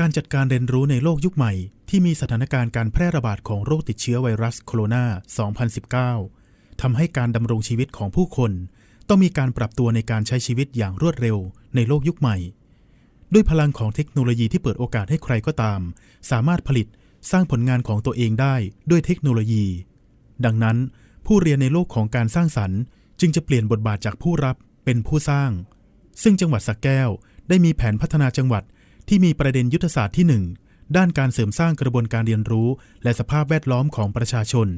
การจัดการเรียนรู้ในโลกยุคใหม่ ที่มีสถานการณ์การแพร่ระบาดของโรคติดเชื้อไวรัสโคโรนา 2019 ทำให้การดำรงชีวิตของผู้คน ต้องมีการปรับตัวในการใช้ชีวิตอย่างรวดเร็วในโลกยุคใหม่ ด้วยพลังของเทคโนโลยีที่เปิดโอกาสให้ใครก็ตาม สามารถผลิตสร้างผลงานของตัวเองได้ด้วยเทคโนโลยี ดังนั้น ผู้เรียนในโลกของการสร้างสรรค์ จึงจะเปลี่ยนบทบาทจากผู้รับเป็นผู้สร้าง ซึ่งจังหวัดสระแก้วได้มีแผนพัฒนาจังหวัด ที่มีประเด็นยุทธศาสตร์ที่ 1 ด้านการเสริมสร้างกระบวนการเรียนรู้ และสภาพแวดล้อมของประชาชน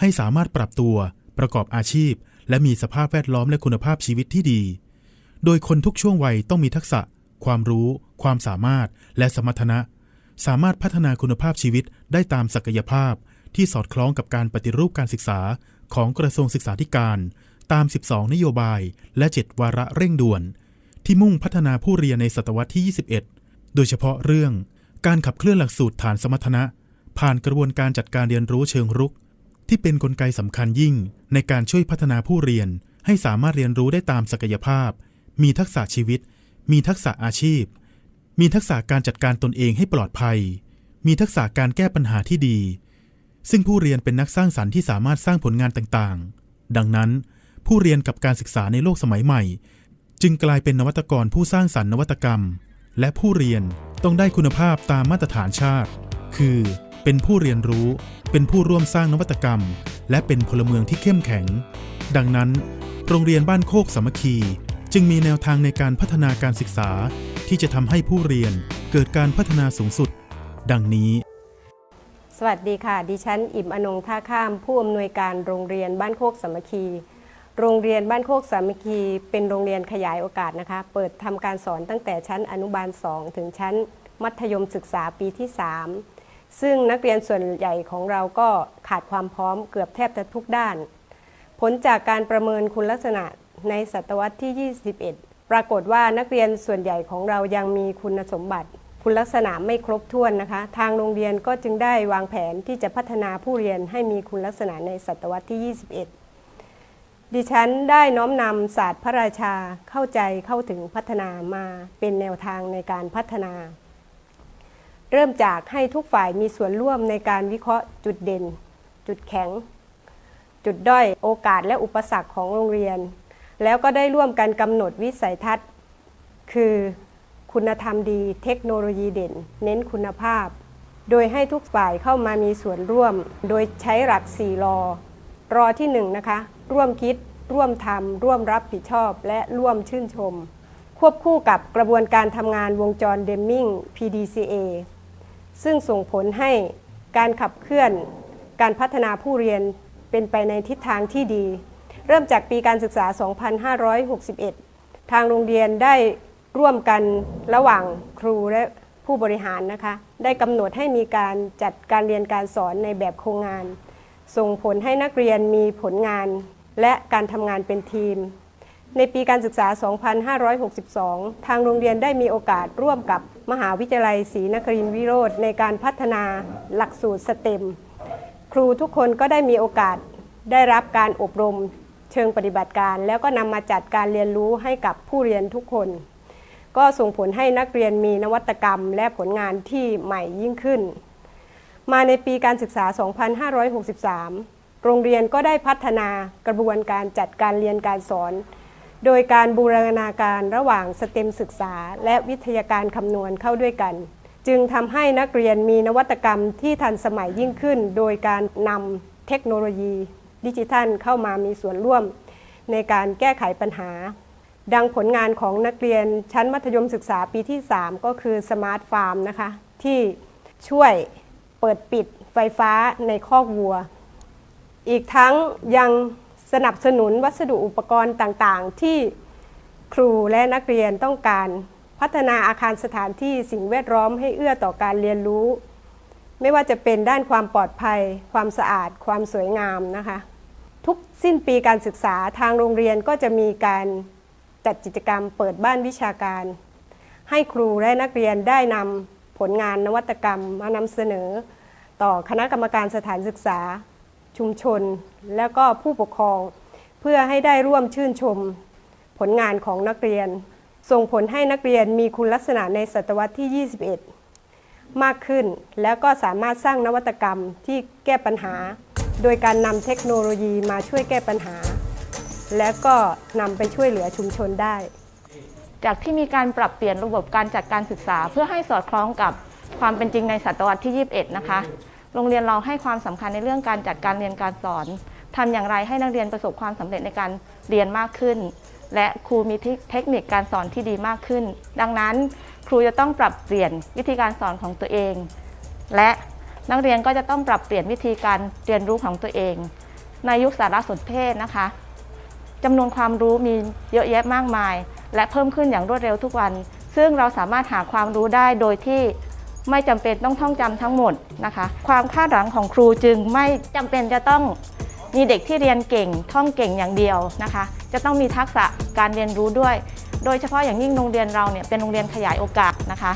ให้สามารถปรับตัว ประกอบอาชีพ และมีสภาพแวดล้อมและคุณภาพชีวิตที่ดี โดยคนทุกช่วงวัยต้องมีทักษะ ความรู้ ความสามารถ และสมรรถนะ สามารถพัฒนาคุณภาพชีวิตได้ตามศักยภาพ ที่สอดคล้องกับการปฏิรูปการศึกษาของกระทรวงศึกษาธิการ ตาม 12 นโยบาย และ 7 วาระเร่งด่วน ที่มุ่งพัฒนาผู้เรียนในศตวรรษที่ 21 โดยเฉพาะเรื่องการขับเคลื่อนหลักสูตรฐานสมรรถนะ ผ่านกระบวนการจัดการเรียนรู้เชิงรุก ที่เป็นนกลไกสำคัญยิ่ง ในการช่วยพัฒนาผู้เรียน ให้สามารถเรียนรู้ได้ตามศักยภาพ มีทักษะชีวิต มีทักษะอาชีพ มีทักษะการจัดการตนเองให้ปลอดภัย มีทักษะการแก้ปัญหาที่ดี ซึ่งผู้เรียนเป็นนักสร้างสรรค์ที่สามารถสร้างผลงานต่างๆ ดังนั้น ผู้เรียนกับการศึกษาในโลกสมัยใหม่ จึงกลายเป็นนวัตกรผู้สร้างสรรค์นวัตกรรม และผู้เรียนต้องได้คุณภาพตามมาตรฐานชาติ คือ เป็นผู้เรียนรู้ เป็นผู้ร่วมสร้างนวัตกรรม และเป็นพลเมืองที่เข้มแข็ง ดังนั้น โรงเรียนบ้านโคกสามัคคี จึงมีแนวทางในการพัฒนาการศึกษา ที่จะทำให้ผู้เรียนเกิดการพัฒนาสูงสุด ดังนี้ สวัสดีค่ะ ดิฉัน อิ่มอนงท่าข้าม ผู้อำนวยการโรงเรียนบ้านโคกสามัคคี โรงเรียนบ้านโคกสามัคคีเป็นโรงเรียนขยายโอกาสนะคะ เปิดทำการสอนตั้งแต่ชั้นอนุบาล 2 ถึงชั้นมัธยมศึกษาปีที่ 3 ซึ่งนักเรียนส่วนใหญ่ของเราก็ขาดความพร้อมเกือบแทบจะทุกด้าน ผลจากการประเมินคุณลักษณะในศตวรรษที่ 21 ปรากฏว่านักเรียนส่วนใหญ่ของเรายังมีคุณสมบัติ คุณลักษณะไม่ครบถ้วนนะคะ ทางโรงเรียนก็จึงได้วางแผนที่จะพัฒนาผู้เรียนให้มีคุณลักษณะในศตวรรษที่ 21 ดิฉันได้น้อมนำศาสตร์พระราชาเข้าใจเข้าถึงพัฒนามาเป็นแนวทางในการพัฒนา เริ่มจากให้ทุกฝ่ายมีส่วนร่วมในการวิเคราะห์จุดเด่น จุดแข็ง จุดด้อยโอกาสและอุปสรรคของโรงเรียน แล้วก็ได้ร่วมกันกำหนดวิสัยทัศน์ คือคุณธรรมดีเทคโนโลยีเด่น เน้นคุณภาพ โดยให้ทุกฝ่ายเข้ามามีส่วนร่วม โดยใช้หลัก4รอรอที่1นงนะคะ ร่วมคิด ร่วมทำร่วมรับผิดชอบ และร่วมชื่นชม ควบคู่กับกระบวนการทำงานวงจรเดมมิง PDCA ซึ่งส่งผลให้การขับเคลื่อนการพัฒนาผู้เรียนเป็นไปในทิศทางที่ดี เริ่มจากปีการศึกษา 2561 ทางโรงเรียนได้ร่วมกันระหว่างครูและผู้บริหารนะคะ ได้กำหนดให้มีการจัดการเรียนการสอนในแบบโครงงาน ส่งผลให้นักเรียนมีผลงาน และการทำงานเป็นทีม ในปีการศึกษา 2562 ทางโรงเรียนได้มีโอกาสร่วมกับมหาวิทยาลัยศรีนครินทรวิโรธในการพัฒนาหลักสูตรสเต็ม ครูทุกคนก็ได้มีโอกาสได้รับการอบรมเชิงปฏิบัติการ แล้วก็นำมาจัดการเรียนรู้ให้กับผู้เรียนทุกคน ก็ส่งผลให้นักเรียนมีนวัตกรรมและผลงานที่ใหม่ยิ่งขึ้น มาในปีการศึกษา 2563 โรงเรียนก็ได้พัฒนากระบวนการจัดการเรียนการสอน โดยการบูรณาการระหว่างสเต็มศึกษา และวิทยาการคำนวณเข้าด้วยกัน จึงทำให้นักเรียนมีนวัตกรรมที่ทันสมัยยิ่งขึ้น โดยการนำเทคโนโลยี ดิจิทัลเข้ามามีส่วนร่วม ในการแก้ไขปัญหา ดังผลงานของนักเรียนชั้นมัธยมศึกษาปีที่ 3 ก็คือสมาร์ทฟาร์มนะคะที่ช่วยเปิดปิดไฟฟ้าในคอกวัว อีกทั้งยังสนับสนุนวัสดุอุปกรณ์ต่างๆ ที่ครูและนักเรียนต้องการพัฒนาอาคารสถานที่สิ่งแวดล้อมให้เอื้อต่อการเรียนรู้ ไม่ว่าจะเป็นด้านความปลอดภัย ความสะอาด ความสวยงามนะคะ ทุกสิ้นปีการศึกษาทางโรงเรียนก็จะมีการจัดกิจกรรมเปิดบ้านวิชาการ ให้ครูและนักเรียนได้นำผลงานนวัตกรรมมานำเสนอ ต่อคณะกรรมการสถานศึกษา ชุมชน แล้วก็ผู้ปกครอง เพื่อให้ได้ร่วมชื่นชมผลงานของนักเรียน ส่งผลให้นักเรียนมีคุณลักษณะในศตวรรษที่ 21 มากขึ้น แล้วก็สามารถสร้างนวัตกรรมที่แก้ปัญหา โดยการนำเทคโนโลยีมาช่วยแก้ปัญหา และก็นำไปช่วยเหลือชุมชนได้ จากที่มีการปรับเปลี่ยนระบบการจัดการศึกษา เพื่อให้สอดคล้องกับความเป็นจริงในศตวรรษที่ 21 นะคะ โรงเรียนเราให้ความสำคัญในเรื่องการจัดการเรียนการสอนทำอย่างไรให้นักเรียนประสบความสำเร็จในการเรียนมากขึ้น และครูมีเทคนิคการสอนที่ดีมากขึ้น ดังนั้น ครูจะต้องปรับเปลี่ยนวิธีการสอนของตัวเอง และนักเรียนก็จะต้องปรับเปลี่ยนวิธีการเรียนรู้ของตัวเอง ในยุคสารสนเทศนะคะจำนวนความรู้มีเยอะแยะมากมาย และเพิ่มขึ้นอย่างรวดเร็วทุกวัน ซึ่งเราสามารถหาความรู้ได้โดยที่ ไม่จำเป็นต้องท่องจำทั้งหมดนะคะ ความคาดหวังของครูจึงไม่จำเป็นจะต้องมีเด็กที่เรียนเก่งท่องเก่งอย่างเดียวนะคะ จะต้องมีทักษะการเรียนรู้ด้วย โดยเฉพาะอย่างยิ่งโรงเรียนเราเนี่ยเป็นโรงเรียนขยายโอกาสนะคะ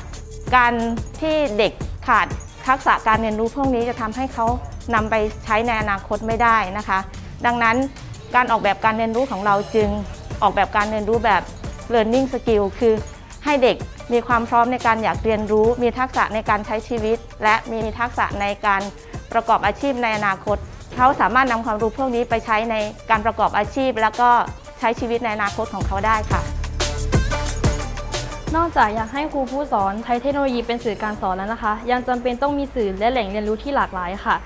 การที่เด็กขาดทักษะการเรียนรู้พวกนี้จะทำให้เขานำไปใช้ในอนาคตไม่ได้นะคะ ดังนั้นการออกแบบการเรียนรู้ของเราจึงออกแบบการเรียนรู้แบบ learning skill คือ ให้เด็กมีความพร้อมในการอยากเรียนรู้ มีทักษะในการใช้ชีวิต และมีทักษะในการประกอบอาชีพในอนาคต เขาสามารถนำความรู้พวกนี้ไปใช้ในการประกอบอาชีพ แล้วก็ใช้ชีวิตในอนาคตของเขาได้ค่ะ นอกจากอยากให้ครูผู้สอนใช้เทคโนโลยีเป็นสื่อการสอนแล้วนะคะ ยังจำเป็นต้องมีสื่อและแหล่งเรียนรู้ที่หลากหลายค่ะ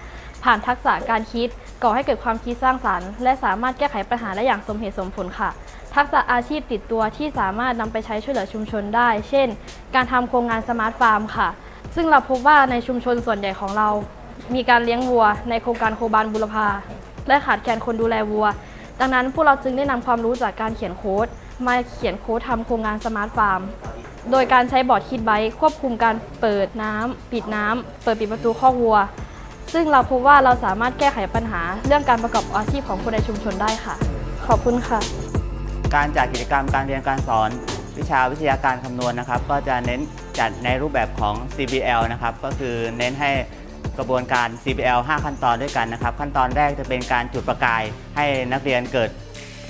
ผ่านทักษะการคิดก่อให้เกิดความคิดสร้างสรรค์ และสามารถแก้ไขปัญหาได้อย่างสมเหตุสมผลค่ะ ทักษะอาชีพติดตัวที่สามารถนำไปใช้ช่วยเหลือชุมชนได้ เช่น การทำโครงงานสมาร์ทฟาร์มค่ะ ซึ่งเราพบว่าในชุมชนส่วนใหญ่ของเรา มีการเลี้ยงวัว ในโครงการโคบานบุรพาและขาดแคลนคนดูแลวัว ดังนั้นพวกเราจึงได้นำความรู้จากการเขียนโค้ด มาเขียนโค้ดทำโครงงานสมาร์ทฟาร์ม โดยการใช้บอร์ดคิดไบค์ควบคุมการเปิดน้ำปิดน้ำเปิดปิดประตูคอวัว ซึ่งเราพบว่าเราสามารถแก้ไขปัญหาเรื่องการประกอบอาชีพของคนในชุมชนได้ค่ะ ขอบคุณค่ะ การจัดกิจกรรมการเรียนการสอน วิชาวิทยาการคำนวณนะครับ ก็จะเน้นจัดในรูปแบบของ CBL นะครับ ก็คือเน้นให้กระบวนการ CBL 5 ขั้นตอนด้วยกันนะครับ ขั้นตอนแรกจะเป็นการจุดประกาย ให้นักเรียนเกิด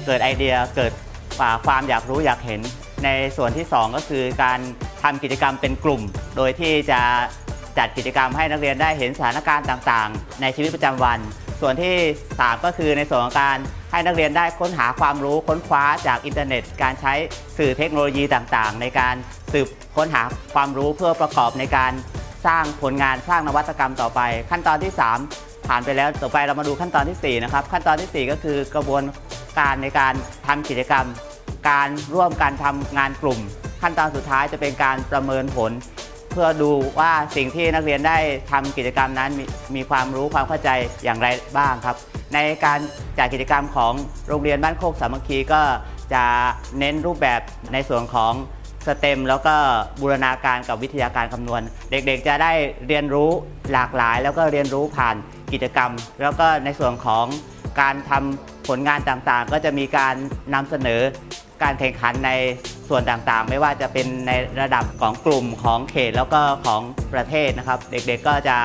เกิดไอเดียเกิดฝ่าความอยากรู้อยากเห็น ในส่วนที่ 2 ก็คือการทำกิจกรรมเป็นกลุ่ม โดยที่จะจัดกิจกรรมให้นักเรียนได้เห็นสถานการณ์ต่างๆ ในชีวิตประจำวัน ส่วนที่ 3 ก็คือในส่วนของการให้นักเรียนได้ค้นหาความรู้ค้นคว้าจากอินเทอร์เน็ต การใช้สื่อเทคโนโลยีต่างๆ ในการสืบค้นหาความรู้เพื่อประกอบในการสร้างผลงานสร้างนวัตกรรมต่อไป ขั้นตอนที่ 3 ผ่านไปแล้วต่อไปเรามาดูขั้นตอนทีสี่4 นะครับ ขั้นตอนทีสี่ 4 ก็คือกระบวนการในการทำกิจกรรม การร่วมกันทำงานกลุ่ม ขั้นตอนสุดท้ายจะเป็นการประเมินผล พื่อดูว่าสิ่งที่นักเรียนได้ทำกิจกรรมนั้นมมีความรู้ความเข้าใจอย่างไรบ้างครับ ในการจัดกิจกรรมของโรงเรียนบ้านโคกสามัคคีก็จะเน้นรูปแบบในส่วนของสเต็มแล้วก็บูรณาการกับวิทยาการคำนวณ เด็กๆ จะได้เรียนรู้หลากหลาย แล้วก็เรียนรู้ผ่านกิจกรรม แล้วก็ในส่วนของการทำผลงานต่างๆ ก็จะมีการนำเสนอ การแข่งขันในส่วนต่างๆ ไม่ว่าจะเป็นในระดับของกลุ่มของเขตแล้วก็ของประเทศนะครับ เด็กๆก็จะ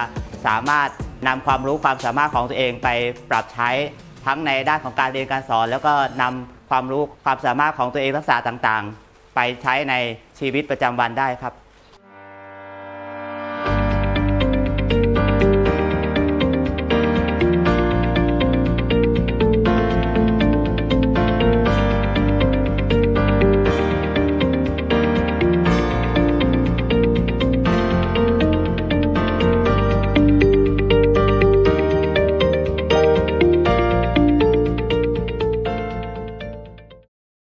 สามารถนำความรู้ความสามารถของตัวเองไปปรับใช้ทั้งในด้านของการเรียนการสอน แล้วก็นำความรู้ความสามารถของตัวเองทักษะต่างๆ ไปใช้ในชีวิตประจำวันได้ครับ